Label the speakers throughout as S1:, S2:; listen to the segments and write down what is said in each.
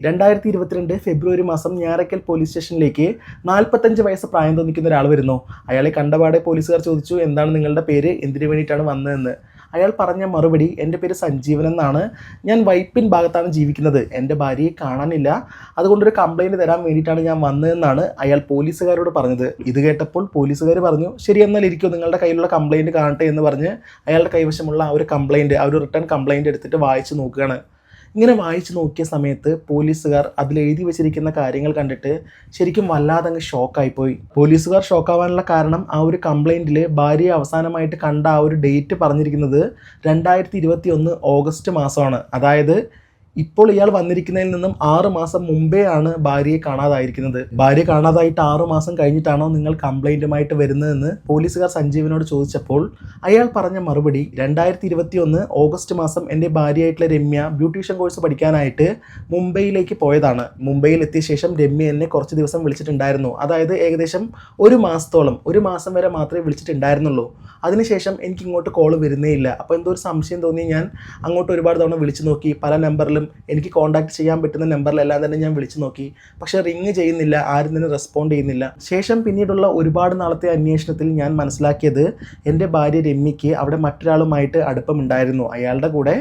S1: രണ്ടായിരത്തി ഇരുപത്തിരണ്ട് ഫെബ്രുവരി മാസം ഞാറയ്ക്കൽ പോലീസ് സ്റ്റേഷനിലേക്ക് നാൽപ്പത്തഞ്ച് വയസ്സ് പ്രായം തോന്നിക്കുന്ന ഒരാൾ വരുന്നു. അയാളെ കണ്ടപാടെ പോലീസുകാർ ചോദിച്ചു എന്താണ് നിങ്ങളുടെ പേര്? എന്തിനു വേണ്ടിയിട്ടാണ് വന്നതെന്ന്? അയാൾ പറഞ്ഞ മറുപടി എന്റെ പേര് സഞ്ജീവൻ എന്നാണ്. ഞാൻ വൈപ്പിൻ ഭാഗത്താണ് ജീവിക്കുന്നത്. എന്റെ ഭാര്യയെ കാണാനില്ല. അതുകൊണ്ടൊരു കംപ്ലൈന്റ് തരാൻ വേണ്ടിയിട്ടാണ് ഞാൻ വന്നതെന്നാണ് അയാൾ പോലീസുകാരോട് പറഞ്ഞത്. ഇത് കേട്ടപ്പോൾ പോലീസുകാർ പറഞ്ഞു ശരി എന്നാൽ ഇരിക്കും. നിങ്ങളുടെ കയ്യിലുള്ള കംപ്ലൈന്റ് കാണട്ടെ എന്ന് പറഞ്ഞ് അയാളുടെ കൈവശമുള്ള ആ ഒരു കംപ്ലൈന്റ് ആ ഒരു റിട്ടേൺ കംപ്ലൈന്റ് എടുത്തിട്ട് വായിച്ച് നോക്കുകയാണ്. ഇങ്ങനെ വായിച്ചു നോക്കിയ സമയത്ത് പോലീസുകാർ അതിൽ എഴുതി വെച്ചിരിക്കുന്ന കാര്യങ്ങൾ കണ്ടിട്ട് ശരിക്കും വല്ലാതെ അങ്ങ് ഷോക്കായിപ്പോയി. പോലീസുകാർ ഷോക്കാവാനുള്ള കാരണം ആ ഒരു കംപ്ലൈന്റിൽ ഭാര്യയെ അവസാനമായിട്ട് കണ്ട ആ ഒരു ഡേറ്റ് പറഞ്ഞിരിക്കുന്നത് രണ്ടായിരത്തി ഓഗസ്റ്റ് മാസമാണ്. അതായത് ഇപ്പോൾ ഇയാൾ വന്നിരിക്കുന്നതിൽ നിന്നും ആറ് മാസം മുമ്പേ ആണ് ഭാര്യയെ കാണാതായിരിക്കുന്നത്. ഭാര്യ കാണാതായിട്ട് ആറു മാസം കഴിഞ്ഞിട്ടാണോ നിങ്ങൾ കംപ്ലൈന്റുമായിട്ട് വരുന്നതെന്ന് പോലീസുകാർ സഞ്ജീവനോട് ചോദിച്ചപ്പോൾ അയാൾ പറഞ്ഞ മറുപടി രണ്ടായിരത്തി ഇരുപത്തി ഒന്ന് ഓഗസ്റ്റ് മാസം എന്റെ ഭാര്യയായിട്ടുള്ള രമ്യ ബ്യൂട്ടീഷ്യൻ കോഴ്സ് പഠിക്കാനായിട്ട് മുംബൈയിലേക്ക് പോയതാണ്. മുംബൈയിൽ എത്തിയ ശേഷം രമ്യ എന്നെ കുറച്ച് ദിവസം വിളിച്ചിട്ടുണ്ടായിരുന്നു. അതായത് ഏകദേശം ഒരു മാസത്തോളം ഒരു മാസം വരെ മാത്രമേ വിളിച്ചിട്ടുണ്ടായിരുന്നുള്ളൂ. അതിനുശേഷം എനിക്ക് ഇങ്ങോട്ട് കോൾ വരുന്നേ ഇല്ല. അപ്പോൾ എന്തോ ഒരു സംശയം തോന്നി ഞാൻ അങ്ങോട്ട് ഒരുപാട് തവണ വിളിച്ചു നോക്കി. പല നമ്പറിലും എനിക്ക് കോൺടാക്ട് ചെയ്യാൻ പറ്റുന്ന നമ്പറിലെല്ലാം തന്നെ ഞാൻ വിളിച്ചു നോക്കി. പക്ഷെ റിങ് ചെയ്യുന്നില്ല ആരും തന്നെ റെസ്പോണ്ട് ചെയ്യുന്നില്ല. ശേഷം പിന്നീടുള്ള ഒരുപാട് നാളത്തെ അന്വേഷണത്തിൽ ഞാൻ മനസ്സിലാക്കിയത് എന്റെ ഭാര്യ രമ്യയ്ക്ക് അവിടെ മറ്റൊരാളുമായിട്ട് അടുപ്പമുണ്ടായിരുന്നു. അയാളുടെ കൂടെ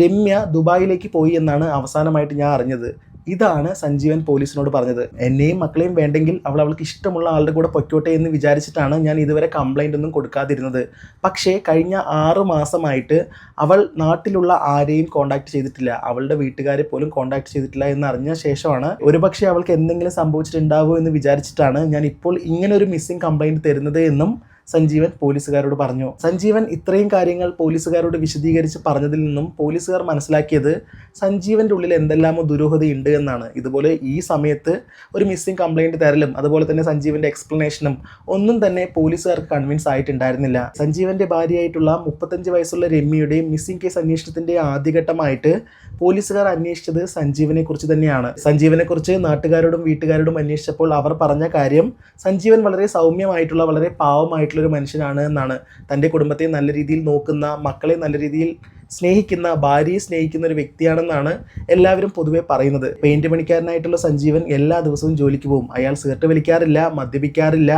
S1: രമ്യ ദുബായിലേക്ക് പോയി എന്നാണ് അവസാനമായിട്ട് ഞാൻ അറിഞ്ഞത്. ഇതാണ് സഞ്ജീവൻ പോലീസിനോട് പറഞ്ഞത്. എന്നെയും മക്കളെയും വേണ്ടെങ്കിൽ അവൾ അവൾക്ക് ഇഷ്ടമുള്ള ആളുടെ കൂടെ പൊയ്ക്കോട്ടെ എന്ന് വിചാരിച്ചിട്ടാണ് ഞാൻ ഇതുവരെ കംപ്ലൈന്റ് ഒന്നും കൊടുക്കാതിരുന്നത്. പക്ഷേ കഴിഞ്ഞ ആറ് മാസമായിട്ട് അവൾ നാട്ടിലുള്ള ആരെയും കോൺടാക്ട് ചെയ്തിട്ടില്ല. അവളുടെ വീട്ടുകാരെ പോലും കോൺടാക്ട് ചെയ്തിട്ടില്ല എന്ന് അറിഞ്ഞ ശേഷമാണ് ഒരുപക്ഷെ അവൾക്ക് എന്തെങ്കിലും സംഭവിച്ചിട്ടുണ്ടാവുമോ എന്ന് വിചാരിച്ചിട്ടാണ് ഞാൻ ഇപ്പോൾ ഇങ്ങനെ ഒരു മിസ്സിംഗ് കംപ്ലൈന്റ് തരുന്നത് എന്നും സഞ്ജീവൻ പോലീസുകാരോട് പറഞ്ഞു. സഞ്ജീവൻ ഇത്രയും കാര്യങ്ങൾ പോലീസുകാരോട് വിശദീകരിച്ച് പറഞ്ഞതിൽ നിന്നും പോലീസുകാർ മനസ്സിലാക്കിയത് സഞ്ജീവന്റെ ഉള്ളിൽ എന്തെല്ലാമോ ദുരൂഹതയുണ്ട് എന്നാണ്. ഇതുപോലെ ഈ സമയത്ത് ഒരു മിസ്സിംഗ് കംപ്ലൈന്റ് തരലും അതുപോലെ തന്നെ സഞ്ജീവന്റെ എക്സ്പ്ലനേഷനും ഒന്നും തന്നെ പോലീസുകാർക്ക് കൺവിൻസ് ആയിട്ടുണ്ടായിരുന്നില്ല. സഞ്ജീവന്റെ ഭാര്യയായിട്ടുള്ള മുപ്പത്തഞ്ച് വയസ്സുള്ള രമ്യയുടെ മിസ്സിംഗ് കേസ് അന്വേഷണത്തിന്റെ ആദ്യഘട്ടമായിട്ട് പോലീസുകാർ അന്വേഷിച്ചത് സഞ്ജീവനെ കുറിച്ച് തന്നെയാണ്. സഞ്ജീവനെ കുറിച്ച് നാട്ടുകാരോടും വീട്ടുകാരോടും അന്വേഷിച്ചപ്പോൾ അവർ പറഞ്ഞ കാര്യം സഞ്ജീവൻ വളരെ സൗമ്യമായിട്ടുള്ള വളരെ പാവമായിട്ടുള്ള ഒരു മനുഷ്യനാണ് എന്നാണ് തന്റെ കുടുംബത്തെ നല്ല രീതിയിൽ നോക്കുന്ന മക്കളെ നല്ല രീതിയിൽ സ്നേഹിക്കുന്ന ഭാര്യയെ സ്നേഹിക്കുന്ന ഒരു വ്യക്തിയാണെന്നാണ് എല്ലാവരും പൊതുവെ പറയുന്നത്. പെയിന്റ് പണിക്കാരനായിട്ടുള്ള സഞ്ജീവൻ എല്ലാ ദിവസവും ജോലിക്ക് പോകും. അയാൾ സിഗരറ്റ് വലിക്കാറില്ല മദ്യപിക്കാറില്ല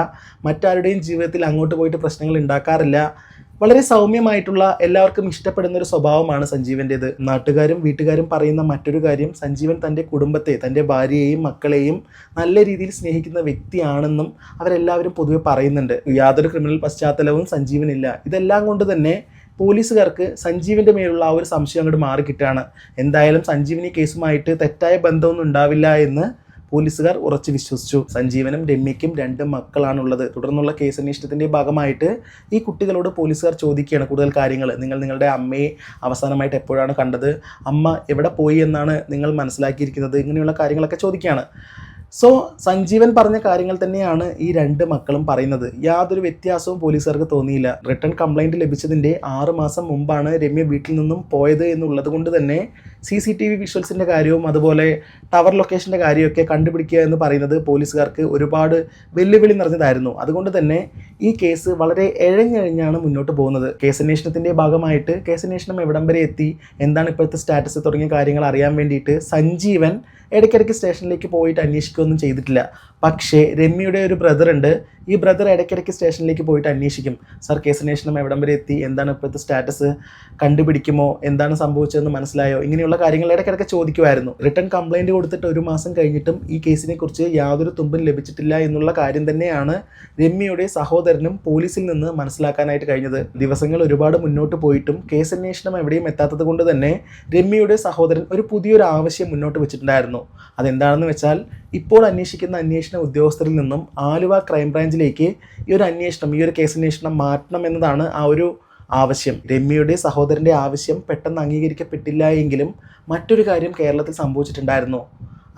S1: മറ്റാരുടെയും ജീവിതത്തിൽ അങ്ങോട്ട് പോയിട്ട് പ്രശ്നങ്ങൾ ഉണ്ടാക്കാറില്ല. വളരെ സൗമ്യമായിട്ടുള്ള എല്ലാവർക്കും ഇഷ്ടപ്പെടുന്ന ഒരു സ്വഭാവമാണ് സഞ്ജീവന്റേത്. നാട്ടുകാരും വീട്ടുകാരും പറയുന്ന മറ്റൊരു കാര്യം സഞ്ജീവൻ തന്റെ കുടുംബത്തെ തന്റെ ഭാര്യയെയും മക്കളെയും നല്ല രീതിയിൽ സ്നേഹിക്കുന്ന വ്യക്തിയാണെന്നും അവരെല്ലാവരും പൊതുവെ പറയുന്നുണ്ട്. യാതൊരു ക്രിമിനൽ പശ്ചാത്തലവും സഞ്ജീവനില്ല. ഇതെല്ലാം കൊണ്ട് തന്നെ പോലീസുകാർക്ക് സഞ്ജീവിന്റെ മേലുള്ള ആ ഒരു സംശയം അങ്ങോട്ട് മാറിക്കിട്ടാണ്. എന്തായാലും സഞ്ജീവിനി കേസുമായിട്ട് തെറ്റായ ബന്ധമൊന്നും ഉണ്ടാവില്ല എന്ന് പോലീസുകാർ ഉറച്ചു വിശ്വസിച്ചു. സഞ്ജീവനും രമ്യയ്ക്കും രണ്ട് മക്കളാണുള്ളത്. തുടർന്നുള്ള കേസ് അന്വേഷണത്തിന്റെ ഭാഗമായിട്ട് ഈ കുട്ടികളോട് പോലീസുകാർ ചോദിക്കുകയാണ് കൂടുതൽ കാര്യങ്ങൾ. നിങ്ങൾ നിങ്ങളുടെ അമ്മയെ അവസാനമായിട്ട് എപ്പോഴാണ് കണ്ടത്? അമ്മ എവിടെ പോയി എന്നാണ് നിങ്ങൾ മനസ്സിലാക്കിയിരിക്കുന്നത്? ഇങ്ങനെയുള്ള കാര്യങ്ങളൊക്കെ ചോദിക്കുകയാണ്. സോ സഞ്ജീവൻ പറഞ്ഞ കാര്യങ്ങൾ തന്നെയാണ് ഈ രണ്ട് മക്കളും പറയുന്നത്. യാതൊരു വ്യത്യാസവും പോലീസുകാർക്ക് തോന്നിയില്ല. റിട്ടേൺ കംപ്ലൈന്റ് ലഭിച്ചതിന്റെ ആറ് മാസം മുമ്പാണ് രമ്യ വീട്ടിൽ നിന്നും പോയത് എന്നുള്ളത് കൊണ്ട് തന്നെ സി സി ടി വി വിഷ്വൽസിന്റെ കാര്യവും അതുപോലെ ടവർ ലൊക്കേഷന്റെ കാര്യമൊക്കെ കണ്ടുപിടിക്കുക എന്ന് പറയുന്നത് പോലീസുകാർക്ക് ഒരുപാട് വെല്ലുവിളി നിറഞ്ഞതായിരുന്നു. അതുകൊണ്ട് തന്നെ ഈ കേസ് വളരെ എഴഞ്ഞഴിഞ്ഞാണ് മുന്നോട്ട് പോകുന്നത്. കേസ് അന്വേഷണത്തിന്റെ ഭാഗമായിട്ട് കേസ് അന്വേഷണം എവിടം വരെ എത്തി എന്താണ് ഇപ്പോഴത്തെ സ്റ്റാറ്റസ് തുടങ്ങിയ കാര്യങ്ങൾ അറിയാൻ വേണ്ടിയിട്ട് സഞ്ജീവൻ ഇടയ്ക്കിടയ്ക്ക് സ്റ്റേഷനിലേക്ക് പോയിട്ട് അന്വേഷിക്കുകയൊന്നും ചെയ്തിട്ടില്ല. പക്ഷേ രമ്യയുടെ ഒരു ബ്രദർ ഉണ്ട്. ഈ ബ്രദർ ഇടയ്ക്കിടയ്ക്ക് സ്റ്റേഷനിലേക്ക് പോയിട്ട് അന്വേഷിക്കും. സർ കേസ് അന്വേഷണം എവിടം വരെ എത്തി? എന്താണ് ഇപ്പോഴത്തെ സ്റ്റാറ്റസ് കണ്ടുപിടിക്കുമോ? എന്താണ് സംഭവിച്ചതെന്ന് മനസ്സിലായോ? ഇങ്ങനെയുള്ള കാര്യങ്ങൾ ഇടയ്ക്കിടയ്ക്ക് ചോദിക്കുമായിരുന്നു. റിട്ടേൺ കംപ്ലയിന്റ് കൊടുത്തിട്ട് ഒരു മാസം കഴിഞ്ഞിട്ടും ഈ കേസിനെക്കുറിച്ച് യാതൊരു തുമ്പും ലഭിച്ചിട്ടില്ല എന്നുള്ള കാര്യം തന്നെയാണ് രമ്യയുടെ സഹോദരനും പോലീസിൽ നിന്ന് മനസ്സിലാക്കാനായിട്ട് കഴിഞ്ഞത്. ദിവസങ്ങൾ ഒരുപാട് മുന്നോട്ട് പോയിട്ടും കേസ് അന്വേഷണം എവിടെയും എത്താത്തത് കൊണ്ട് തന്നെ രമ്യയുടെ സഹോദരൻ ഒരു പുതിയൊരു ആവശ്യം മുന്നോട്ട് വെച്ചിട്ടുണ്ടായിരുന്നു. അതെന്താണെന്ന് വെച്ചാൽ ഇപ്പോൾ അന്വേഷിക്കുന്ന അന്വേഷണ ഉദ്യോഗസ്ഥരിൽ നിന്നും ആലുവ ക്രൈംബ്രാഞ്ചിലേക്ക് ഈ ഒരു അന്വേഷണം ഈ ഒരു കേസ് അന്വേഷണം മാറ്റണം എന്നതാണ് ആ ഒരു ആവശ്യം. രമ്യയുടെ സഹോദരന്റെ ആവശ്യം പെട്ടെന്ന് അംഗീകരിക്കപ്പെട്ടില്ല എങ്കിലും മറ്റൊരു കാര്യം കേരളത്തിൽ സംഭവിച്ചിട്ടുണ്ടായിരുന്നു.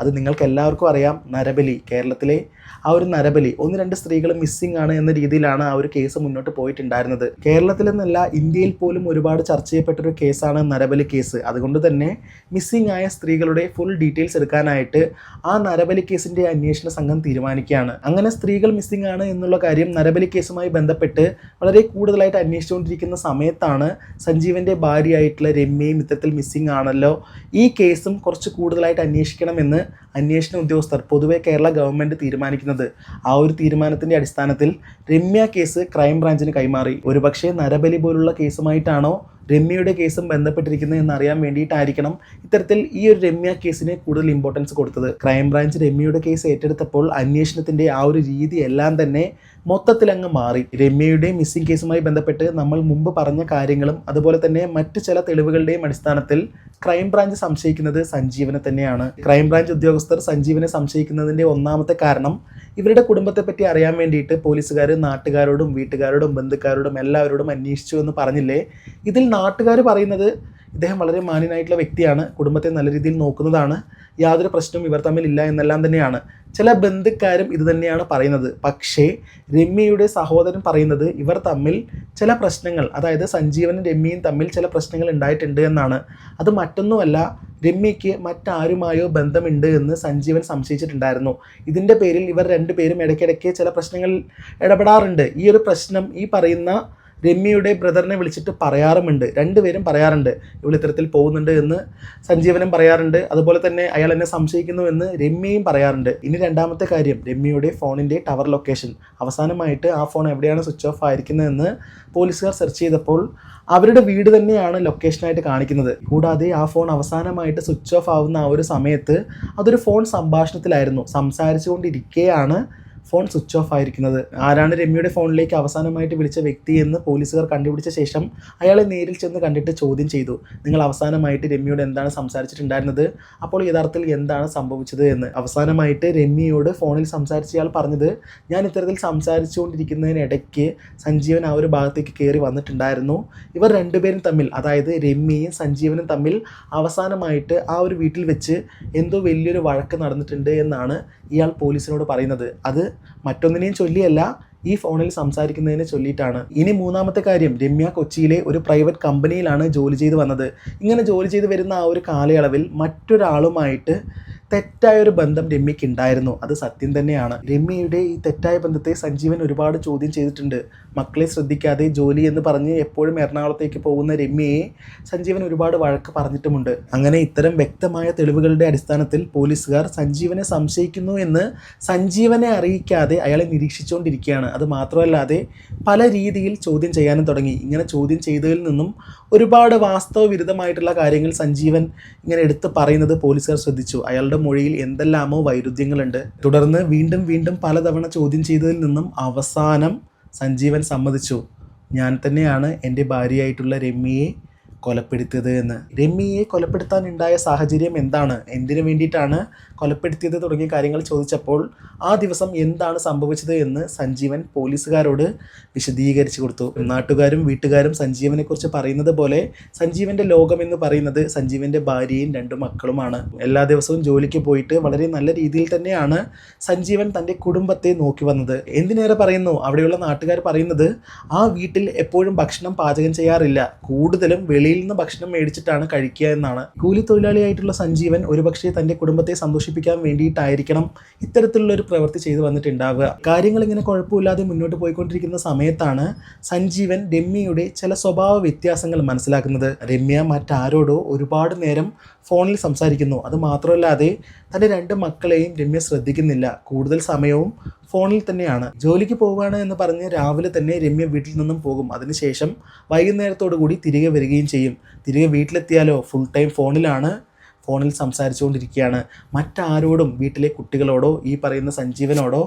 S1: അത് നിങ്ങൾക്കെല്ലാവർക്കും അറിയാം. നരബലി കേരളത്തിലെ ആ ഒരു നരബലി ഒന്ന് രണ്ട് സ്ത്രീകൾ മിസ്സിംഗ് ആണ് എന്ന രീതിയിലാണ് ആ ഒരു കേസ് മുന്നോട്ട് പോയിട്ടുണ്ടായിരുന്നത്. കേരളത്തിൽ നിന്നല്ല ഇന്ത്യയിൽ പോലും ഒരുപാട് ചർച്ച ചെയ്യപ്പെട്ട ചെയ്യപ്പെട്ടൊരു കേസാണ് നരബലി കേസ് അതുകൊണ്ട് തന്നെ മിസ്സിംഗ് ആയ സ്ത്രീകളുടെ ഫുൾ ഡീറ്റെയിൽസ് എടുക്കാനായിട്ട് ആ നരബലി കേസിന്റെ അന്വേഷണ സംഘം തീരുമാനിക്കുകയാണ്. അങ്ങനെ സ്ത്രീകൾ മിസ്സിംഗ് ആണ് എന്നുള്ള കാര്യം നരബലി കേസുമായി ബന്ധപ്പെട്ട് വളരെ കൂടുതലായിട്ട് അന്വേഷിച്ചുകൊണ്ടിരിക്കുന്ന സമയത്താണ് സഞ്ജീവന്റെ ഭാര്യയായിട്ടുള്ള രമ്യയും ഇത്തരത്തിൽ മിസ്സിംഗ് ആണല്ലോ. ഈ കേസും കുറച്ച് കൂടുതലായിട്ട് അന്വേഷിക്കണമെന്ന് അന്വേഷണ ഉദ്യോഗസ്ഥർ പൊതുവെ കേരള ഗവൺമെന്റ് തീരുമാനിക്കുന്നത്. ആ ഒരു തീരുമാനത്തിന്റെ അടിസ്ഥാനത്തിൽ രമ്യ കേസ് ക്രൈംബ്രാഞ്ചിന് കൈമാറി. ഒരുപക്ഷെ നരബലി പോലുള്ള കേസുമായിട്ടാണോ രമ്യയുടെ കേസും ബന്ധപ്പെട്ടിരിക്കുന്നത് എന്നറിയാൻ വേണ്ടിയിട്ടായിരിക്കണം ഇത്തരത്തിൽ ഈ ഒരു രമ്യ കേസിന് കൂടുതൽ ഇമ്പോർട്ടൻസ് കൊടുത്തത്. ക്രൈംബ്രാഞ്ച് രമ്യയുടെ കേസ് ഏറ്റെടുത്തപ്പോൾ അന്വേഷണത്തിന്റെ ആ ഒരു രീതി എല്ലാം തന്നെ മൊത്തത്തിൽ അങ്ങ് മാറി. രമ്യയുടെ മിസ്സിംഗ് കേസുമായി ബന്ധപ്പെട്ട് നമ്മൾ മുമ്പ് പറഞ്ഞ കാര്യങ്ങളും അതുപോലെ തന്നെ മറ്റു ചില തെളിവുകളുടെയും അടിസ്ഥാനത്തിൽ ക്രൈംബ്രാഞ്ച് സംശയിക്കുന്നത് സഞ്ജീവനെ തന്നെയാണ്. ക്രൈംബ്രാഞ്ച് ഉദ്യോഗസ്ഥർ സഞ്ജീവനെ സംശയിക്കുന്നതിന്റെ ഒന്നാമത്തെ കാരണം ഇവരുടെ കുടുംബത്തെ പറ്റി അറിയാൻ വേണ്ടിയിട്ട് പോലീസുകാർ നാട്ടുകാരോടും വീട്ടുകാരോടും ബന്ധുക്കാരോടും എല്ലാവരോടും അന്വേഷിച്ചു എന്ന് പറഞ്ഞില്ലേ? ഇതിൽ നാട്ടുകാർ പറയുന്നത് ഇദ്ദേഹം വളരെ മാന്യനായിട്ടുള്ള വ്യക്തിയാണ് കുടുംബത്തെ നല്ല രീതിയിൽ നോക്കുന്നതാണ് യാതൊരു പ്രശ്നവും ഇവർ തമ്മിലില്ല എന്നെല്ലാം തന്നെയാണ്. ചില ബന്ധുക്കാരും ഇത് തന്നെയാണ് പറയുന്നത്. പക്ഷേ രമ്യയുടെ സഹോദരൻ പറയുന്നത് ഇവർ തമ്മിൽ ചില പ്രശ്നങ്ങൾ അതായത് സഞ്ജീവനും രമ്യയും തമ്മിൽ ചില പ്രശ്നങ്ങൾ ഉണ്ടായിട്ടുണ്ട് എന്നാണ്. അത് മറ്റൊന്നുമല്ല രമ്യയ്ക്ക് മറ്റാരുമായോ ബന്ധമുണ്ട് എന്ന് സഞ്ജീവൻ സംശയിച്ചിട്ടുണ്ടായിരുന്നു. ഇതിന്റെ പേരിൽ ഇവർ രണ്ടുപേരും ഇടയ്ക്കിടയ്ക്ക് ചില പ്രശ്നങ്ങളിൽ ഇടപെടാറുണ്ട്. ഈ ഒരു പ്രശ്നം ഈ പറയുന്ന രമ്യയുടെ ബ്രദറിനെ വിളിച്ചിട്ട് പറയാറുമുണ്ട്. രണ്ടുപേരും പറയാറുണ്ട്. ഇവൾ ഇത്തരത്തിൽ പോകുന്നുണ്ട് എന്ന് സഞ്ജീവനും പറയാറുണ്ട്. അതുപോലെ തന്നെ അയാൾ എന്നെ സംശയിക്കുന്നു എന്ന് രമ്യയും പറയാറുണ്ട്. ഇനി രണ്ടാമത്തെ കാര്യം രമ്യയുടെ ഫോണിന്റെ ടവർ ലൊക്കേഷൻ. അവസാനമായിട്ട് ആ ഫോൺ എവിടെയാണ് സ്വിച്ച് ഓഫ് ആയിരിക്കുന്നതെന്ന് പോലീസുകാർ സെർച്ച് ചെയ്തപ്പോൾ അവരുടെ വീട് തന്നെയാണ് ലൊക്കേഷനായിട്ട് കാണിക്കുന്നത്. കൂടാതെ ആ ഫോൺ അവസാനമായിട്ട് സ്വിച്ച് ഓഫ് ആവുന്ന ആ ഒരു സമയത്ത് അതൊരു ഫോൺ സംഭാഷണത്തിലായിരുന്നു. സംസാരിച്ചുകൊണ്ടിരിക്കെയാണ് ഫോൺ സ്വിച്ച് ഓഫ് ആയിരിക്കുന്നത്. ആരാണ് രമ്യയുടെ ഫോണിലേക്ക് അവസാനമായിട്ട് വിളിച്ച വ്യക്തി എന്ന് പോലീസുകാർ കണ്ടുപിടിച്ച ശേഷം അയാളെ നേരിൽ ചെന്ന് കണ്ടിട്ട് ചോദ്യം ചെയ്തു. നിങ്ങൾ അവസാനമായിട്ട് രമ്യയോട് എന്താണ് സംസാരിച്ചിട്ടുണ്ടായിരുന്നത്? അപ്പോൾ യഥാർത്ഥത്തിൽ എന്താണ് സംഭവിച്ചത് എന്ന്. അവസാനമായിട്ട് രമ്യയോട് ഫോണിൽ സംസാരിച്ചയാൾ പറഞ്ഞത് ഞാൻ ഇത്തരത്തിൽ സംസാരിച്ചുകൊണ്ടിരിക്കുന്നതിനിടയ്ക്ക് സഞ്ജീവൻ ആ ഒരു ഭാഗത്തേക്ക് കയറി വന്നിട്ടുണ്ടായിരുന്നു. ഇവർ രണ്ടുപേരും തമ്മിൽ അതായത് രമ്യയും സഞ്ജീവനും തമ്മിൽ അവസാനമായിട്ട് ആ ഒരു വീട്ടിൽ വെച്ച് എന്തോ വലിയൊരു വഴക്ക് നടന്നിട്ടുണ്ട് എന്നാണ് ഇയാൾ പോലീസിനോട് പറയുന്നത്. അത് മറ്റൊന്നിനെയും ചൊല്ലിയല്ല ഈ ഫോണിൽ സംസാരിക്കുന്നതിനെ ചൊല്ലിയിട്ടാണ്. ഇനി മൂന്നാമത്തെ കാര്യം രമ്യ കൊച്ചിയിലെ ഒരു പ്രൈവറ്റ് കമ്പനിയിലാണ് ജോലി ചെയ്ത് വന്നത്. ഇങ്ങനെ ജോലി ചെയ്ത് വരുന്ന ആ ഒരു കാലയളവിൽ മറ്റൊരാളുമായിട്ട് തെറ്റായ ഒരു ബന്ധം രമ്യയ്ക്ക് ഉണ്ടായിരുന്നു. അത് സത്യം തന്നെയാണ്. രമ്യയുടെ ഈ തെറ്റായ ബന്ധത്തെ സഞ്ജീവൻ ഒരുപാട് ചോദ്യം ചെയ്തിട്ടുണ്ട്. മക്കളെ ശ്രദ്ധിക്കാതെ ജോലി എന്ന് പറഞ്ഞ് എപ്പോഴും എറണാകുളത്തേക്ക് പോകുന്ന രമ്യയെ സഞ്ജീവൻ ഒരുപാട് വഴക്ക് പറഞ്ഞിട്ടുമുണ്ട്. അങ്ങനെ ഇത്തരം വ്യക്തമായ തെളിവുകളുടെ അടിസ്ഥാനത്തിൽ പോലീസുകാർ സഞ്ജീവനെ സംശയിക്കുന്നു എന്ന് സഞ്ജീവനെ അറിയിക്കാതെ അയാളെ നിരീക്ഷിച്ചുകൊണ്ടിരിക്കുകയാണ്. അത് മാത്രമല്ലാതെ പല രീതിയിൽ ചോദ്യം ചെയ്യാനും തുടങ്ങി. ഇങ്ങനെ ചോദ്യം ചെയ്തതിൽ നിന്നും ഒരുപാട് വാസ്തവ വിരുദ്ധമായിട്ടുള്ള കാര്യങ്ങൾ സഞ്ജീവൻ ഇങ്ങനെ എടുത്ത് പറയുന്നത് പോലീസുകാർ ശ്രദ്ധിച്ചു. അയാളുടെ മൊഴിയിൽ എന്തെല്ലാമോ വൈരുദ്ധ്യങ്ങളുണ്ട്. തുടർന്ന് വീണ്ടും വീണ്ടും പലതവണ ചോദ്യം ചെയ്തതിൽ നിന്നും അവസാനം സഞ്ജീവൻ സമ്മതിച്ചു. ഞാൻ തന്നെയാണ് എന്റെ ഭാര്യയായിട്ടുള്ള രമ്യയെ കൊലപ്പെടുത്തിയത് എന്ന്. രമ്യയെ കൊലപ്പെടുത്താൻ ഉണ്ടായ സാഹചര്യം എന്താണ്? എന്തിനു വേണ്ടിയിട്ടാണ് കൊലപ്പെടുത്തിയത് തുടങ്ങിയ കാര്യങ്ങൾ ചോദിച്ചപ്പോൾ ആ ദിവസം എന്താണ് സംഭവിച്ചത് എന്ന് സഞ്ജീവൻ പോലീസുകാരോട് വിശദീകരിച്ചു കൊടുത്തു. നാട്ടുകാരും വീട്ടുകാരും സഞ്ജീവനെക്കുറിച്ച് പറയുന്നത് പോലെ സഞ്ജീവന്റെ ലോകം എന്ന് പറയുന്നത് സഞ്ജീവന്റെ ഭാര്യയും രണ്ടു മക്കളുമാണ്. എല്ലാ ദിവസവും ജോലിക്ക് പോയിട്ട് വളരെ നല്ല രീതിയിൽ തന്നെയാണ് സഞ്ജീവൻ തന്റെ കുടുംബത്തെ നോക്കി വന്നത്. എന്തിനേറെ പറയുന്നു? അവിടെയുള്ള നാട്ടുകാർ പറയുന്നത് ആ വീട്ടിൽ എപ്പോഴും ഭക്ഷണം പാചകം ചെയ്യാറില്ല. കൂടുതലും വെളിയിൽ നിന്ന് ഭക്ഷണം മേടിച്ചിട്ടാണ് കഴിക്കുക എന്നാണ്. കൂലി തൊഴിലാളിയായിട്ടുള്ള സഞ്ജീവൻ ഒരുപക്ഷെ തന്റെ കുടുംബത്തെ സന്തോഷിപ്പിക്കാൻ വേണ്ടിയിട്ടായിരിക്കണം ഇത്തരത്തിലുള്ള ഒരു പ്രവൃത്തി ചെയ്തു വന്നിട്ടുണ്ടാവുക. കാര്യങ്ങൾ ഇങ്ങനെ കുഴപ്പമില്ലാതെ മുന്നോട്ട് പോയിക്കൊണ്ടിരിക്കുന്ന സമയത്താണ് സഞ്ജീവൻ രമ്യയുടെ ചില സ്വഭാവ വ്യത്യാസങ്ങൾ മനസ്സിലാക്കുന്നത്. രമ്യ മറ്റാരോടോ ഒരുപാട് നേരം ഫോണിൽ സംസാരിക്കുന്നു. അത് മാത്രമല്ലാതെ തന്റെ രണ്ട് മക്കളെയും രമ്യ ശ്രദ്ധിക്കുന്നില്ല. കൂടുതൽ സമയവും ഫോണിൽ തന്നെയാണ്. ജോലിക്ക് പോവുകയാണ് എന്ന് പറഞ്ഞ് രാവിലെ തന്നെ രമ്യ വീട്ടിൽ നിന്നും പോകും. അതിനുശേഷം വൈകുന്നേരത്തോടു കൂടി തിരികെ വരികയും ചെയ്യും. തിരികെ വീട്ടിലെത്തിയാലോ? ഫുൾ ടൈം ഫോണിലാണ് ഫോണിൽ സംസാരിച്ചുകൊണ്ടിരിക്കുകയാണ്. മറ്റാരോടും വീട്ടിലെ കുട്ടികളോടോ ഈ പറയുന്ന സഞ്ജീവനോടോ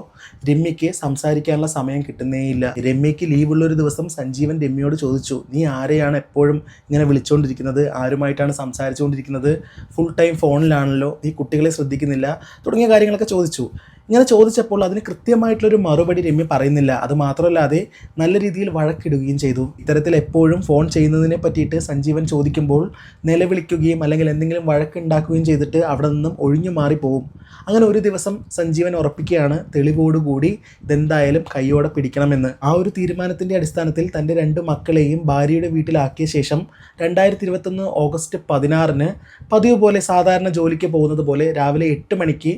S1: രമ്യയ്ക്ക് സംസാരിക്കാനുള്ള സമയം കിട്ടുന്നേയില്ല. രമ്യയ്ക്ക് ലീവുള്ള ഒരു ദിവസം സഞ്ജീവൻ രമ്യയോട് ചോദിച്ചു നീ ആരെയാണ് എപ്പോഴും ഇങ്ങനെ വിളിച്ചുകൊണ്ടിരിക്കുന്നത് ആരുമായിട്ടാണ് സംസാരിച്ചുകൊണ്ടിരിക്കുന്നത്? ഫുൾ ടൈം ഫോണിലാണല്ലോ നീ കുട്ടികളെ ശ്രദ്ധിക്കുന്നില്ല? തുടങ്ങിയ കാര്യങ്ങളൊക്കെ ചോദിച്ചു. ഇങ്ങനെ ചോദിച്ചപ്പോൾ അതിന് കൃത്യമായിട്ടുള്ളൊരു മറുപടി രമ്യ പറയുന്നില്ല. അത് മാത്രമല്ലാതെ നല്ല രീതിയിൽ വഴക്കിടുകയും ചെയ്തു. ഇത്തരത്തിൽ എപ്പോഴും ഫോൺ ചെയ്യുന്നതിനെ പറ്റിയിട്ട് സഞ്ജീവൻ ചോദിക്കുമ്പോൾ നിലവിളിക്കുകയും അല്ലെങ്കിൽ എന്തെങ്കിലും വഴക്കുണ്ടാക്കുകയും ചെയ്തിട്ട് അവിടെ നിന്നും ഒഴിഞ്ഞു മാറിപ്പോവും. അങ്ങനെ ഒരു ദിവസം സഞ്ജീവൻ ഉറപ്പിക്കുകയാണ് തെളിവോടുകൂടി ഇതെന്തായാലും കൈയോടെ പിടിക്കണമെന്ന്. ആ ഒരു തീരുമാനത്തിന്റെ അടിസ്ഥാനത്തിൽ തന്റെ രണ്ട് മക്കളെയും ഭാര്യയുടെ വീട്ടിലാക്കിയ ശേഷം രണ്ടായിരത്തി ഇരുപത്തൊന്ന് ഓഗസ്റ്റ് പതിനാറിന് പതിവ് പോലെ സാധാരണ ജോലിക്ക് പോകുന്നത് പോലെ രാവിലെ എട്ട് മണിക്ക്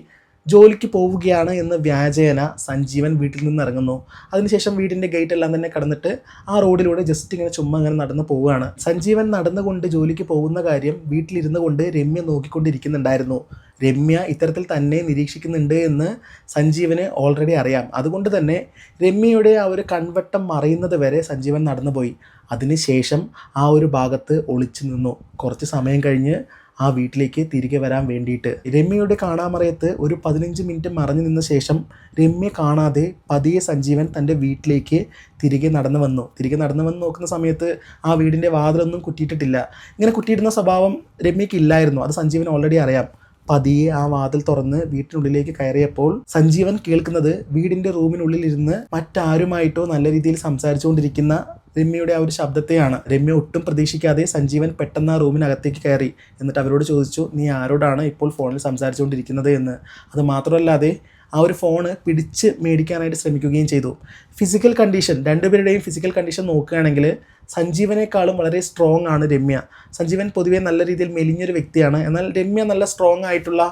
S1: ജോലിക്ക് പോവുകയാണ് എന്ന് വ്യാജേന സഞ്ജീവൻ വീട്ടിൽ നിന്ന് ഇറങ്ങുന്നു. അതിനുശേഷം വീടിന്റെ ഗേറ്റ് എല്ലാം തന്നെ കടന്നിട്ട് ആ റോഡിലൂടെ ജസ്റ്റ് ഇങ്ങനെ ചുമ്മാ ഇങ്ങനെ നടന്നു പോവുകയാണ്. സഞ്ജീവൻ നടന്നുകൊണ്ട് ജോലിക്ക് പോകുന്ന കാര്യം വീട്ടിലിരുന്ന് കൊണ്ട് രമ്യ നോക്കിക്കൊണ്ടിരിക്കുന്നുണ്ടായിരുന്നു. രമ്യ ഇത്തരത്തിൽ തന്നെ നിരീക്ഷിക്കുന്നുണ്ട് എന്ന് സഞ്ജീവന് ഓൾറെഡി അറിയാം. അതുകൊണ്ട് തന്നെ രമ്യയുടെ ആ ഒരു കൺവട്ടം മറയുന്നത് വരെ സഞ്ജീവൻ നടന്നുപോയി. അതിനുശേഷം ആ ഒരു ഭാഗത്ത് ഒളിച്ചു നിന്നു. കുറച്ച് സമയം കഴിഞ്ഞ് ആ വീട്ടിലേക്ക് തിരികെ വരാൻ വേണ്ടിയിട്ട്. രമ്യയുടെ കാണാമറയത്ത് ഒരു പതിനഞ്ച് മിനിറ്റ് മറഞ്ഞു നിന്ന ശേഷം രമ്യ കാണാതെ പതിയെ സഞ്ജീവൻ തന്റെ വീട്ടിലേക്ക് തിരികെ നടന്നു വന്നു. തിരികെ നടന്നു വന്ന് നോക്കുന്ന സമയത്ത് ആ വീടിന്റെ വാതിലൊന്നും കുറ്റിയിട്ടിട്ടില്ല. ഇങ്ങനെ കുറ്റിയിടുന്ന സ്വഭാവം രമ്യയ്ക്ക് ഇല്ലായിരുന്നു. അത് സഞ്ജീവൻ ഓൾറെഡി അറിയാം. പതിയെ ആ വാതിൽ തുറന്ന് വീട്ടിനുള്ളിലേക്ക് കയറിയപ്പോൾ സഞ്ജീവൻ കേൾക്കുന്നത് വീടിന്റെ റൂമിനുള്ളിൽ ഇരുന്ന് മറ്റാരുമായിട്ടോ നല്ല രീതിയിൽ സംസാരിച്ചുകൊണ്ടിരിക്കുന്ന രമ്യയുടെ ആ ഒരു ശബ്ദത്തെയാണ് രമ്യ ഒട്ടും പ്രതീക്ഷിക്കാതെ സഞ്ജീവൻ പെട്ടെന്ന് ആ റൂമിനകത്തേക്ക് കയറി. എന്നിട്ട് അവരോട് ചോദിച്ചു നീ ആരോടാണ് ഇപ്പോൾ ഫോണിൽ സംസാരിച്ചുകൊണ്ടിരിക്കുന്നത് എന്ന്? അത് മാത്രമല്ലാതെ ആ ഒരു ഫോണ് പിടിച്ച് മേടിക്കാനായിട്ട് ശ്രമിക്കുകയും ചെയ്തു. ഫിസിക്കൽ കണ്ടീഷൻ രണ്ടുപേരുടെയും ഫിസിക്കൽ കണ്ടീഷൻ നോക്കുകയാണെങ്കിൽ സഞ്ജീവനേക്കാളും വളരെ സ്ട്രോങ് ആണ് രമ്യ. സഞ്ജീവൻ പൊതുവേ നല്ല രീതിയിൽ മെലിഞ്ഞൊരു വ്യക്തിയാണ്. എന്നാൽ രമ്യ നല്ല സ്ട്രോങ് ആയിട്ടുള്ള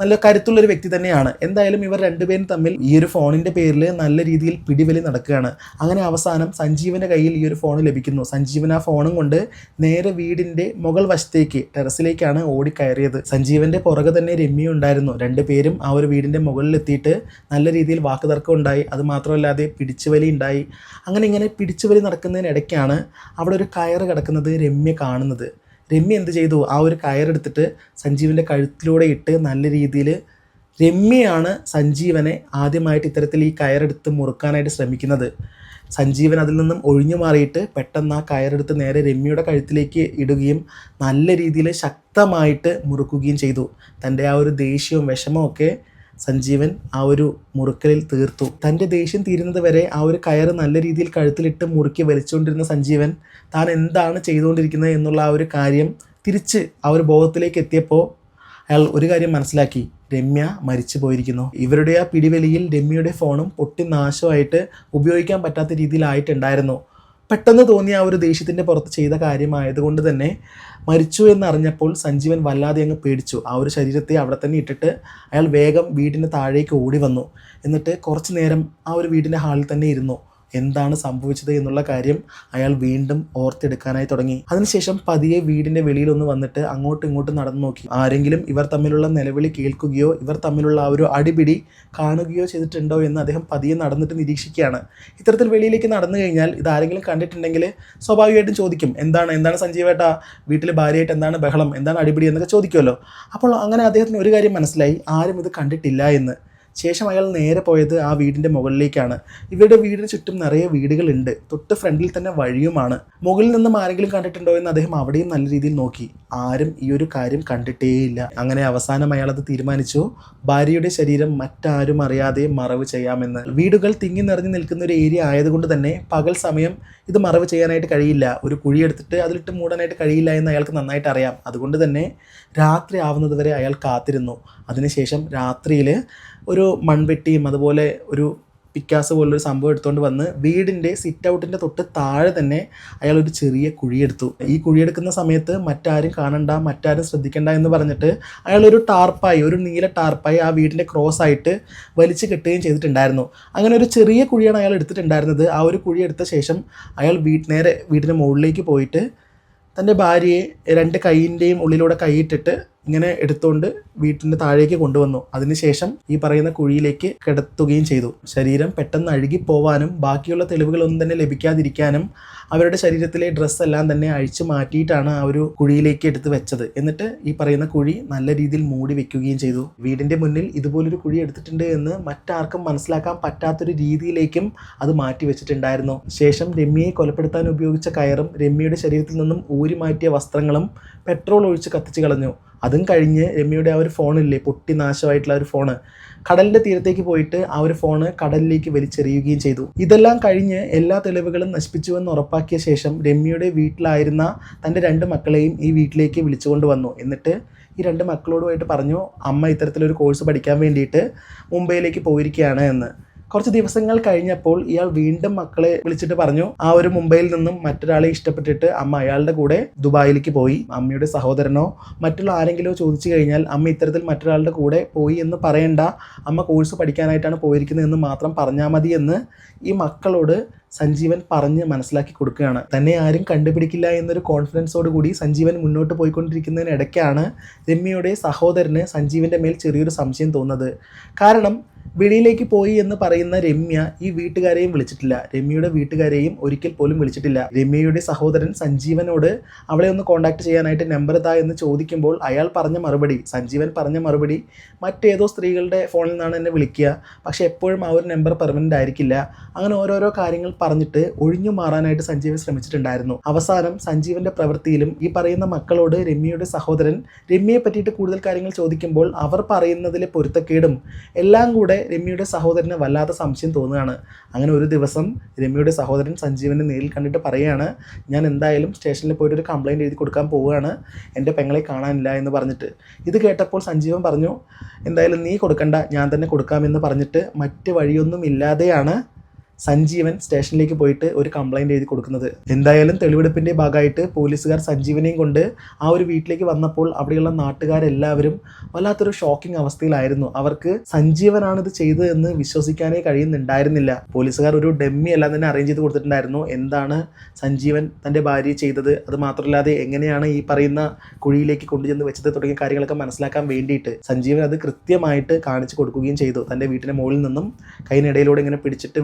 S1: നല്ല കരുത്തുള്ളൊരു വ്യക്തി തന്നെയാണ്. എന്തായാലും ഇവർ രണ്ടുപേരും തമ്മിൽ ഈ ഒരു ഫോണിന്റെ പേരിൽ നല്ല രീതിയിൽ പിടിവലി നടക്കുകയാണ്. അങ്ങനെ അവസാനം സഞ്ജീവന്റെ കയ്യിൽ ഈ ഒരു ഫോൺ ലഭിക്കുന്നു. സഞ്ജീവൻ ആ ഫോണും കൊണ്ട് നേരെ വീടിന്റെ മുകൾ വശത്തേക്ക് ടെറസിലേക്കാണ് ഓടിക്കയറിയത്. സഞ്ജീവന്റെ പുറകെ തന്നെ രമ്യ ഉണ്ടായിരുന്നു. രണ്ടുപേരും ആ ഒരു വീടിന്റെ മുകളിലെത്തിയിട്ട് നല്ല രീതിയിൽ വാക്കുതർക്കം ഉണ്ടായി. അത് മാത്രമല്ലാതെ പിടിച്ചുവലി ഉണ്ടായി. അങ്ങനെ ഇങ്ങനെ പിടിച്ചുവലി നടക്കുന്നതിനിടയ്ക്കാണ് അവിടെ ഒരു കയറ് കിടക്കുന്നത് രമ്യ കാണുന്നത്. രമ്യ എന്ത് ചെയ്തു? ആ ഒരു കയറെടുത്തിട്ട് സഞ്ജീവിന്റെ കഴുത്തിലൂടെ ഇട്ട് നല്ല രീതിയിൽ രമ്യയാണ് സഞ്ജീവനെ ആദ്യമായിട്ട് ഇത്തരത്തിൽ ഈ കയറെടുത്ത് മുറുക്കാനായിട്ട് ശ്രമിക്കുന്നത്. സഞ്ജീവൻ അതിൽ നിന്നും ഒഴിഞ്ഞു മാറിയിട്ട് പെട്ടെന്ന് ആ കയറെടുത്ത് നേരെ രമ്യയുടെ കഴുത്തിലേക്ക് ഇടുകയും നല്ല രീതിയിൽ ശക്തമായിട്ട് മുറുക്കുകയും ചെയ്തു. തന്റെ ആ ഒരു ദേഷ്യവും വിഷമവും ഒക്കെ സഞ്ജീവൻ ആ ഒരു മുറുക്കലിൽ തീർത്തു. തന്റെ ദേഷ്യം തീരുന്നത് വരെ ആ ഒരു കയർ നല്ല രീതിയിൽ കഴുത്തിലിട്ട് മുറുക്കി വലിച്ചുകൊണ്ടിരുന്ന സഞ്ജീവൻ താൻ എന്താണ് ചെയ്തുകൊണ്ടിരിക്കുന്നത് എന്നുള്ള ആ ഒരു കാര്യം തിരിച്ച് ആ ഒരു ബോധത്തിലേക്ക് എത്തിയപ്പോൾ അയാൾ ഒരു കാര്യം മനസ്സിലാക്കി. രമ്യ മരിച്ചു പോയിരിക്കുന്നു. ഇവരുടെ ആ പിടിവലിയിൽ രമ്യയുടെ ഫോണും പൊട്ടി നാശമായിട്ട് ഉപയോഗിക്കാൻ പറ്റാത്ത രീതിയിലായിട്ടുണ്ടായിരുന്നു. പെട്ടെന്ന് തോന്നിയ ആ ഒരു ദേഷ്യത്തിന്റെ പുറത്ത് ചെയ്ത കാര്യമായതുകൊണ്ട് തന്നെ മരിച്ചു എന്നറിഞ്ഞപ്പോൾ സഞ്ജീവൻ വല്ലാതെ അങ്ങ് പേടിച്ചു. ആ ഒരു ശരീരത്തെ അവിടെ തന്നെ ഇട്ടിട്ട് അയാൾ വേഗം വീടിന് താഴേക്ക് ഓടി വന്നു. എന്നിട്ട് കുറച്ച് നേരം ആ ഒരു വീടിന്റെ ഹാളിൽ തന്നെ ഇരുന്നു. എന്താണ് സംഭവിച്ചത് എന്നുള്ള കാര്യം അയാൾ വീണ്ടും ഓർത്തെടുക്കാനായി തുടങ്ങി. അതിനുശേഷം പതിയെ വീടിന്റെ വെളിയിലൊന്ന് വന്നിട്ട് അങ്ങോട്ടും ഇങ്ങോട്ടും നടന്നു നോക്കി. ആരെങ്കിലും ഇവർ തമ്മിലുള്ള നിലവിളി കേൾക്കുകയോ ഇവർ തമ്മിലുള്ള ആ ഒരു അടിപിടി കാണുകയോ ചെയ്തിട്ടുണ്ടോ എന്ന് അദ്ദേഹം പതിയെ നടന്നിട്ട് നിരീക്ഷിക്കുകയാണ്. ഇത്തരത്തിൽ വെളിയിലേക്ക് നടന്നു കഴിഞ്ഞാൽ ഇത് ആരെങ്കിലും കണ്ടിട്ടുണ്ടെങ്കിൽ സ്വാഭാവികമായിട്ടും ചോദിക്കും എന്താണ്? എന്താണ് സഞ്ജീവേട്ടാ? വീട്ടിലെ ഭാര്യയായിട്ട് എന്താണ് ബഹളം? എന്താണ് അടിപിടി? എന്നൊക്കെ ചോദിക്കുമല്ലോ. അപ്പോൾ അങ്ങനെ അദ്ദേഹത്തിന് ഒരു കാര്യം മനസ്സിലായി ആരും ഇത് കണ്ടിട്ടില്ല എന്ന്. ശേഷം അയാൾ നേരെ പോയത് ആ വീടിന്റെ മുകളിലേക്കാണ്. ഇവരുടെ വീടിന് ചുറ്റും നിറയെ വീടുകളുണ്ട്. തൊട്ട് ഫ്രണ്ടിൽ തന്നെ വഴിയുമാണ്. മുകളിൽ നിന്നും ആരെങ്കിലും കണ്ടിട്ടുണ്ടോ എന്ന് അദ്ദേഹം അവിടെയും നല്ല രീതിയിൽ നോക്കി. ആരും ഈ ഒരു കാര്യം കണ്ടിട്ടേയില്ല. അങ്ങനെ അവസാനം അയാൾ അത് തീരുമാനിച്ചു. ഭാര്യയുടെ ശരീരം മറ്റാരും അറിയാതെ മറവ് ചെയ്യാമെന്ന്. വീടുകൾ തിങ്ങി നിറഞ്ഞു നിൽക്കുന്ന ഒരു ഏരിയ ആയതുകൊണ്ട് തന്നെ പകൽ സമയം ഇത് മറവ് ചെയ്യാനായിട്ട് കഴിയില്ല. ഒരു കുഴി എടുത്തിട്ട് അതിലിട്ട് മൂടാനായിട്ട് കഴിയില്ല എന്ന് അയാൾക്ക് നന്നായിട്ട് അറിയാം. അതുകൊണ്ട് തന്നെ രാത്രി ആവുന്നതുവരെ അയാൾ കാത്തിരുന്നു. അതിനുശേഷം രാത്രിയിൽ ഒരു മൺവെട്ടിയും അതുപോലെ ഒരു പിക്കാസ് പോലൊരു സംഭവം എടുത്തുകൊണ്ട് വന്ന് വീടിന്റെ സിറ്റ് ഔട്ടിന്റെ തൊട്ട് താഴെ തന്നെ അയാൾ ഒരു ചെറിയ കുഴിയെടുത്തു. ഈ കുഴിയെടുക്കുന്ന സമയത്ത് മറ്റാരും കാണണ്ട മറ്റാരും ശ്രദ്ധിക്കണ്ട എന്ന് പറഞ്ഞിട്ട് അയാൾ ഒരു ടാർപ്പായി ഒരു നീല ടാർപ്പായി ആ വീടിന്റെ ക്രോസ് ആയിട്ട് വലിച്ചു കെട്ടുകയും ചെയ്തിട്ടുണ്ടായിരുന്നു. അങ്ങനെ ഒരു ചെറിയ കുഴിയാണ് അയാൾ എടുത്തിട്ടുണ്ടായിരുന്നത്. ആ ഒരു കുഴി എടുത്ത ശേഷം അയാൾ വീട്ട് നേരെ വീടിന്റെ മുകളിലേക്ക് പോയിട്ട് തന്റെ ഭാര്യയെ രണ്ട് കൈയിന്റെയും ഉള്ളിലൂടെ കൈയിട്ടിട്ട് ഇങ്ങനെ എടുത്തുകൊണ്ട് വീട്ടിന്റെ താഴേക്ക് കൊണ്ടുവന്നു. അതിനുശേഷം ഈ പറയുന്ന കുഴിയിലേക്ക് കിടത്തുകയും ചെയ്തു. ശരീരം പെട്ടെന്ന് അഴുകിപ്പോവാനും ബാക്കിയുള്ള തെളിവുകളൊന്നും തന്നെ ലഭിക്കാതിരിക്കാനും അവരുടെ ശരീരത്തിലെ ഡ്രസ്സ് എല്ലാം തന്നെ അഴിച്ചു മാറ്റിയിട്ടാണ് ആ ഒരു കുഴിയിലേക്ക് എടുത്ത് വെച്ചത്. എന്നിട്ട് ഈ പറയുന്ന കുഴി നല്ല രീതിയിൽ മൂടി വെക്കുകയും ചെയ്തു. വീടിന്റെ മുന്നിൽ ഇതുപോലൊരു കുഴി എടുത്തിട്ടുണ്ട് എന്ന് മറ്റാർക്കും മനസ്സിലാക്കാൻ പറ്റാത്തൊരു രീതിയിലേക്കും അത് മാറ്റി വെച്ചിട്ടുണ്ടായിരുന്നു. ശേഷം രമ്യയെ കൊലപ്പെടുത്താൻ ഉപയോഗിച്ച കയറും രമ്യയുടെ ശരീരത്തിൽ നിന്നും ഊരി മാറ്റിയ വസ്ത്രങ്ങളും പെട്രോൾ ഒഴിച്ച് കത്തിച്ചു കളഞ്ഞു. അതും കഴിഞ്ഞ് രമ്യയുടെ ആ ഒരു ഫോണില്ലേ പൊട്ടി നാശമായിട്ടുള്ള ഒരു ഫോണ് കടലിന്റെ തീരത്തേക്ക് പോയിട്ട് ആ ഒരു ഫോണ് കടലിലേക്ക് വലിച്ചെറിയുകയും ചെയ്തു. ഇതെല്ലാം കഴിഞ്ഞ് എല്ലാ തെളിവുകളും നശിപ്പിച്ചുവെന്ന് ഉറപ്പാക്കിയ ശേഷം രമ്യയുടെ വീട്ടിലായിരുന്ന തന്റെ രണ്ട് മക്കളെയും ഈ വീട്ടിലേക്ക് വിളിച്ചുകൊണ്ട് വന്നു. എന്നിട്ട് ഈ രണ്ട് മക്കളോടുമായിട്ട് പറഞ്ഞു അമ്മ ഇത്തരത്തിലൊരു കോഴ്സ് പഠിക്കാൻ വേണ്ടിയിട്ട് മുംബൈയിലേക്ക് പോയിരിക്കുകയാണ് എന്ന്. കുറച്ച് ദിവസങ്ങൾ കഴിഞ്ഞപ്പോൾ ഇയാൾ വീണ്ടും മക്കളെ വിളിച്ചിട്ട് പറഞ്ഞു ആ ഒരു മുംബൈയിൽ നിന്നും മറ്റൊരാളെ ഇഷ്ടപ്പെട്ടിട്ട് അമ്മ അയാളുടെ കൂടെ ദുബായിലേക്ക് പോയി. അമ്മയുടെ സഹോദരനോ മറ്റുള്ള ആരെങ്കിലോ ചോദിച്ചു കഴിഞ്ഞാൽ അമ്മ ഇത്തരത്തിൽ മറ്റൊരാളുടെ കൂടെ പോയി എന്ന് പറയണ്ട. അമ്മ കോഴ്സ് പഠിക്കാനായിട്ടാണ് പോയിരിക്കുന്നത് എന്ന് മാത്രം പറഞ്ഞാൽ മതി എന്ന് ഈ മക്കളോട് സഞ്ജീവൻ പറഞ്ഞ് മനസ്സിലാക്കി കൊടുക്കുകയാണ്. തന്നെ ആരും കണ്ടുപിടിക്കില്ല എന്നൊരു കോൺഫിഡൻസോട് കൂടി സഞ്ജീവൻ മുന്നോട്ട് പോയിക്കൊണ്ടിരിക്കുന്നതിനിടയ്ക്കാണ് രമ്യയുടെ സഹോദരന് സഞ്ജീവന്റെ മേൽ ചെറിയൊരു സംശയം തോന്നുന്നത്. കാരണം വെളിയിലേക്ക് പോയി എന്ന് പറയുന്ന രമ്യ ഈ വീട്ടുകാരെയും വിളിച്ചിട്ടില്ല. രമ്യയുടെ വീട്ടുകാരെയും ഒരിക്കൽ പോലും വിളിച്ചിട്ടില്ല. രമ്യയുടെ സഹോദരൻ സഞ്ജീവനോട് അവളെ ഒന്ന് കോൺടാക്ട് ചെയ്യാനായിട്ട് നമ്പർ താ എന്ന് ചോദിക്കുമ്പോൾ അയാൾ പറഞ്ഞ മറുപടി സഞ്ജീവൻ പറഞ്ഞ മറുപടി മറ്റേതോ സ്ത്രീകളുടെ ഫോണിൽ നിന്നാണ് എന്നെ വിളിക്കുക. പക്ഷേ എപ്പോഴും ആ ഒരു നമ്പർ പെർമനന്റ് ആയിരിക്കില്ല. അങ്ങനെ ഓരോരോ കാര്യങ്ങൾ പറഞ്ഞിട്ട് ഒഴിഞ്ഞു മാറാനായിട്ട് സഞ്ജീവൻ ശ്രമിച്ചിട്ടുണ്ടായിരുന്നു. അവസാനം സഞ്ജീവന്റെ പ്രവൃത്തിയിലും ഈ പറയുന്ന മക്കളോട് രമ്യയുടെ സഹോദരൻ രമ്യയെ പറ്റിയിട്ട് കൂടുതൽ കാര്യങ്ങൾ ചോദിക്കുമ്പോൾ അവർ പറയുന്നതിലെ പൊരുത്തക്കേടും എല്ലാം കൂടെ രമ്യയുടെ സഹോദരന് വല്ലാത്ത സംശയം തോന്നുകയാണ്. അങ്ങനെ ഒരു ദിവസം രമ്യയുടെ സഹോദരൻ സഞ്ജീവനെ നേരിൽ കണ്ടിട്ട് പറയുകയാണ് ഞാൻ എന്തായാലും സ്റ്റേഷനിൽ പോയിട്ട് ഒരു കംപ്ലയിന്റ് എഴുതി കൊടുക്കാൻ പോവുകയാണ്. എന്റെ പെങ്ങളെ കാണാനില്ല എന്ന് പറഞ്ഞിട്ട്. ഇത് കേട്ടപ്പോൾ സഞ്ജീവൻ പറഞ്ഞു എന്തായാലും നീ കൊടുക്കണ്ട ഞാൻ തന്നെ കൊടുക്കാമെന്ന് പറഞ്ഞിട്ട് മറ്റ് വഴിയൊന്നും ഇല്ലാതെയാണ് സഞ്ജീവൻ സ്റ്റേഷനിലേക്ക് പോയിട്ട് ഒരു കംപ്ലൈന്റ് എഴുതി കൊടുക്കുന്നത്. എന്തായാലും തെളിവെടുപ്പിന്റെ ഭാഗമായിട്ട് പോലീസുകാർ സഞ്ജീവനെയും കൊണ്ട് ആ ഒരു വീട്ടിലേക്ക് വന്നപ്പോൾ അവിടെയുള്ള നാട്ടുകാരെല്ലാവരും വല്ലാത്തൊരു ഷോക്കിംഗ് അവസ്ഥയിലായിരുന്നു. അവർക്ക് സഞ്ജീവനാണ് ഇത് ചെയ്തത് എന്ന് വിശ്വസിക്കാനേ കഴിയുന്നുണ്ടായിരുന്നില്ല. പോലീസുകാർ ഒരു ഡെമ്മി എല്ലാം തന്നെ അറേഞ്ച് ചെയ്ത് കൊടുത്തിട്ടുണ്ടായിരുന്നു. എന്താണ് സഞ്ജീവൻ തന്റെ ഭാര്യയെ ചെയ്തത്? അത് മാത്രമല്ലാതെ എങ്ങനെയാണ് ഈ പറയുന്ന കുഴിയിലേക്ക് കൊണ്ടുചെന്ന് വെച്ചത് തുടങ്ങിയ കാര്യങ്ങളൊക്കെ മനസ്സിലാക്കാൻ വേണ്ടിയിട്ട് സഞ്ജീവൻ അത് കൃത്യമായിട്ട് കാണിച്ചു കൊടുക്കുകയും ചെയ്തു. തന്റെ വീട്ടിന്റെ മുകളിൽ നിന്നും കൈനിടയിലൂടെ ഇങ്ങനെ പിടിച്ചിട്ട്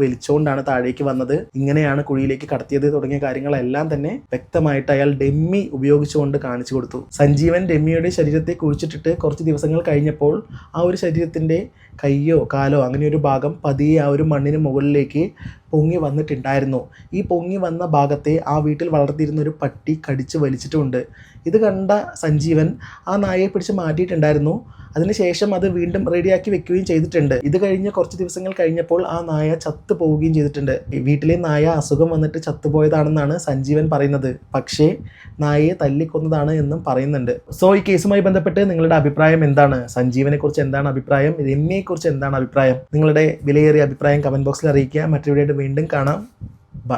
S1: വലിച്ചുകൊണ്ടാണ് താഴേക്ക് വന്നത്. ഇങ്ങനെയാണ് കുഴിയിലേക്ക് കടത്തിയത് തുടങ്ങിയ കാര്യങ്ങളെല്ലാം തന്നെ വ്യക്തമായിട്ട് അയാൾ ഡെമ്മി ഉപയോഗിച്ചുകൊണ്ട് കാണിച്ചു കൊടുത്തു. സഞ്ജീവൻ ഡെമ്മിയുടെ ശരീരത്തെ കുഴിച്ചിട്ടിട്ട് കുറച്ച് ദിവസങ്ങൾ കഴിഞ്ഞപ്പോൾ ആ ഒരു ശരീരത്തിന്റെ കയ്യോ കാലോ അങ്ങനെ ഒരു ഭാഗം പതിയെ ആ ഒരു മണ്ണിന് മുകളിലേക്ക് പൊങ്ങി വന്നിട്ടുണ്ടായിരുന്നു. ഈ പൊങ്ങി വന്ന ഭാഗത്തെ ആ വീട്ടിൽ വളർത്തിയിരുന്ന ഒരു പട്ടി കടിച്ച് വലിച്ചിട്ടുമുണ്ട് ഇത് കണ്ട സഞ്ജീവൻ ആ നായയെ പിടിച്ച് മാറ്റിയിട്ടുണ്ടായിരുന്നു. അതിനുശേഷം അത് വീണ്ടും റെഡിയാക്കി വെക്കുകയും ചെയ്തിട്ടുണ്ട്. ഇത് കഴിഞ്ഞ് കുറച്ച് ദിവസങ്ങൾ കഴിഞ്ഞപ്പോൾ ആ നായ ചത്തു പോവുകയും ചെയ്തിട്ടുണ്ട്. വീട്ടിലെ നായ അസുഖം വന്നിട്ട് ചത്തുപോയതാണെന്നാണ് സഞ്ജീവൻ പറയുന്നത്. പക്ഷേ നായയെ തല്ലിക്കൊന്നതാണ് എന്നും പറയുന്നുണ്ട്. സോ ഈ കേസുമായി ബന്ധപ്പെട്ട് നിങ്ങളുടെ അഭിപ്രായം എന്താണ്? സഞ്ജീവനെ കുറിച്ച് എന്താണ് അഭിപ്രായം? രമ്യയെ കുറിച്ച് എന്താണ് അഭിപ്രായം? നിങ്ങളുടെ വിലയേറിയ അഭിപ്രായം കമന്റ് ബോക്സിൽ അറിയിക്കുക. മറ്റൊരു വീണ്ടും കാണാം. ബൈ